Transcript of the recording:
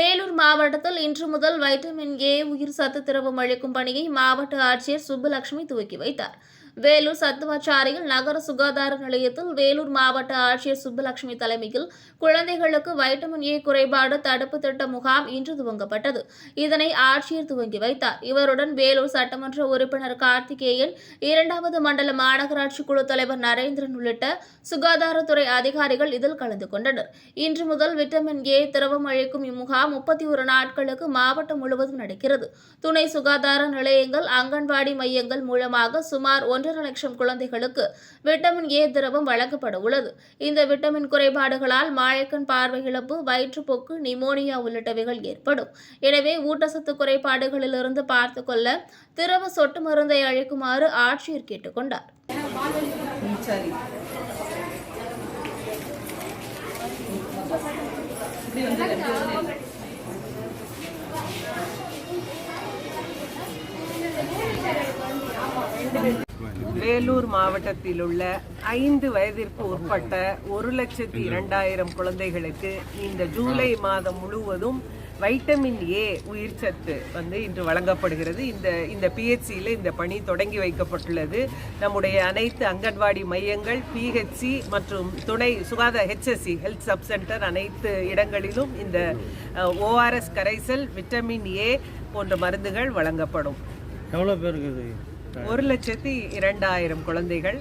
வேலூர் மாவட்டத்தில் இன்று முதல் வைட்டமின் ஏ உயிர் சத்து திரவம் அளிக்கும் பணியை மாவட்ட ஆட்சியர் சுப்புலட்சுமி துவக்கி வைத்தார். வேலூர் சத்துவாச்சாரியில் நகர சுகாதார நிலையத்தில் வேலூர் மாவட்ட ஆட்சியர் சுப்புலட்சுமி தலைமையில் குழந்தைகளுக்கு வைட்டமின் ஏ குறைபாடு தடுப்பு திட்ட முகாம் இன்று துவங்கப்பட்டது. இதனை ஆட்சியர் துவங்கி வைத்தார். இவருடன் வேலூர் சட்டமன்ற உறுப்பினர் கார்த்திகேயன் இரண்டாவது மண்டல மாநகராட்சி குழு தலைவர் நரேந்திரன் உள்ளிட்ட சுகாதாரத்துறை அதிகாரிகள் இதில் கலந்து கொண்டனர். இன்று முதல் விட்டமின் ஏ திரவம் அளிக்கும் இம்முகாம் முப்பத்தி ஒரு நாட்களுக்கு மாவட்டம் முழுவதும் நடக்கிறது. துணை சுகாதார நிலையங்கள் அங்கன்வாடி மையங்கள் மூலமாக சுமார் ஒன்றரை லட்சம் குழந்தைகளுக்கு விட்டமின் ஏ திரவம் வழங்கப்பட உள்ளது இந்த விட்டமின் குறைபாடுகளால் மாயக்கண் பார்வை இழப்பு வயிற்றுப்போக்கு நிமோனியா உள்ளிட்டவைகள் ஏற்படும் எனவே ஊட்டச்சத்து குறைபாடுகளிலிருந்து பார்த்து கொள்ள திரவ சொட்டு மருந்தை அளிக்குமாறு ஆட்சியர் கேட்டுக்கொண்டார் Thank you. வேலூர் மாவட்டத்தில் உள்ள ஐந்து வயதிற்கு உட்பட்ட ஒரு லட்சத்தி இரண்டாயிரம் குழந்தைகளுக்கு இந்த ஜூலை மாதம் முழுவதும் வைட்டமின் ஏ உயிர்ச்சத்து வந்து இன்று வழங்கப்படுகிறது. இந்த இந்த பிஹெச்சியில் இந்த பணி தொடங்கி வைக்கப்பட்டுள்ளது. நம்முடைய அனைத்து அங்கன்வாடி மையங்கள் பிஹெச்சி மற்றும் துணை சுகாதார ஹெச்எஸ்சி ஹெல்த் சப் சென்டர் அனைத்து இடங்களிலும் இந்த ஓஆர்எஸ் கரைசல் விட்டமின் ஏ போன்ற மருந்துகள் வழங்கப்படும். எவ்வளோ பேருக்கு இது? ஒரு லட்சத்தி இரண்டாயிரம் குழந்தைகள்